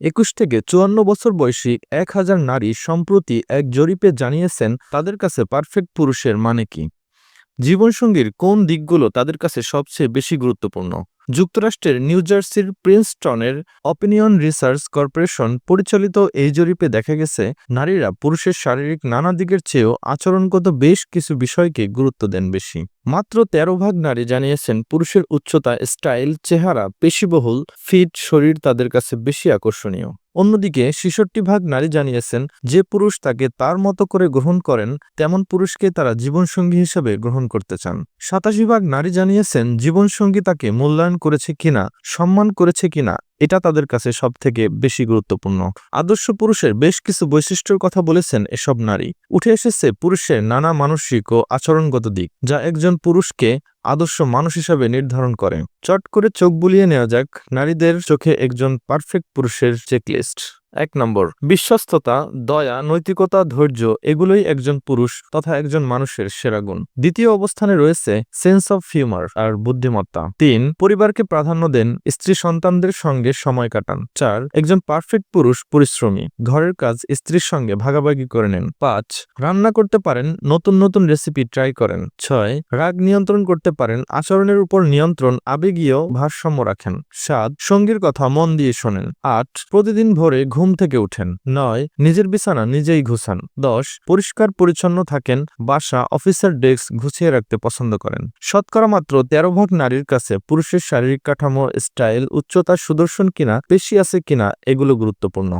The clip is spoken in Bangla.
একুশ থেকে চুয়ান্ন বছর বয়সী এক হাজার নারী সম্প্রতি এক জরিপে জানিয়েছেন, তাদের কাছে পারফেক্ট পুরুষের মানে কি? জীবনসঙ্গীর কোন দিকগুলো তাদের কাছে সবচেয়ে বেশি গুরুত্বপূর্ণ? যুক্তরাষ্ট্রের নিউ জার্সির প্রিন্সটনের অপিনিয়ন রিসার্চ কর্পোরেশন পরিচালিত এই জরিপে দেখা গেছে, নারীরা পুরুষের শারীরিক নানা দিকের চেয়েও আচরণগত বেশ কিছু বিষয়কে গুরুত্ব দেন বেশি। মাত্র তেরো ভাগ নারী জানিয়েছেন পুরুষের উচ্চতা, স্টাইল, চেহারা, পেশিবহুল, ফিট, শরীর তাদের কাছে বেশি আকর্ষণীয়। অন্যদিকে ছেষট্টি ভাগ নারী জানিয়েছেন, যে পুরুষ তাকে তার মতো করে গ্রহণ করেন, তেমন পুরুষকে তারা জীবনসঙ্গী হিসেবে গ্রহণ করতে চান। সাতাশি ভাগ নারী জানিয়েছেন, জীবনসঙ্গী তাকে মূল্যায়ন করেছে কিনা, সম্মান করেছে কিনা, এটা তাদের কাছে সবথেকে বেশি গুরুত্বপূর্ণ। আদর্শ পুরুষের বেশ কিছু বৈশিষ্ট্যের কথা বলেছেন এসব নারী। উঠে এসেছে পুরুষের নানা মানসিক ও আচরণগত দিক, যা একজন পুরুষকে আদর্শ মানুষ হিসাবে নির্ধারণ করে। চট করে চোখ বুলিয়ে নেওয়া যাক, নারীদের চোখে একজন পারফেক্ট পুরুষের চেকলিস্ট এক নম্বর, বিশ্বস্ততা, দয়া, নৈতিকতা, ধৈর্য, এগুলোই একজন পুরুষ তথা একজন মানুষের সেরা গুণ। দ্বিতীয় অবস্থানে রয়েছে সেন্স অফ হিউমার আর বুদ্ধিমত্তা। তিন, পরিবারকে প্রাধান্য দেন স্ত্রী সন্তানদের সঙ্গে সময় কাটান। চার, একজন পারফেক্ট পুরুষ পরিশ্রমী। ঘরের কাজ স্ত্রীর সঙ্গে ভাগাভাগি করে নেন। পাঁচ, রান্না করতে পারেন, নতুন নতুন রেসিপি ট্রাই করেন। ছয়, রাগ নিয়ন্ত্রণ করতে পারেন, আচরণের উপর নিয়ন্ত্রণ, আবেগীয় ভারসাম্য রাখেন। সাত, সঙ্গীর কথা মন দিয়ে শোনেন। আট, প্রতিদিন ভোরে ঘুম থেকে উঠেন। নয়, নিজের বিছানা নিজেই ঘুষান দশ, পরিষ্কার পরিচ্ছন্ন থাকেন, বাসা, অফিসের ডেস্ক ঘুষিয়ে রাখতে পছন্দ করেন। শতকরা মাত্র তেরো ভাগ নারীর কাছে পুরুষের শারীরিক কাঠামো, স্টাইল, উচ্চতা, সুদর্শন কিনা, পেশি আছে কিনা, এগুলো গুরুত্বপূর্ণ।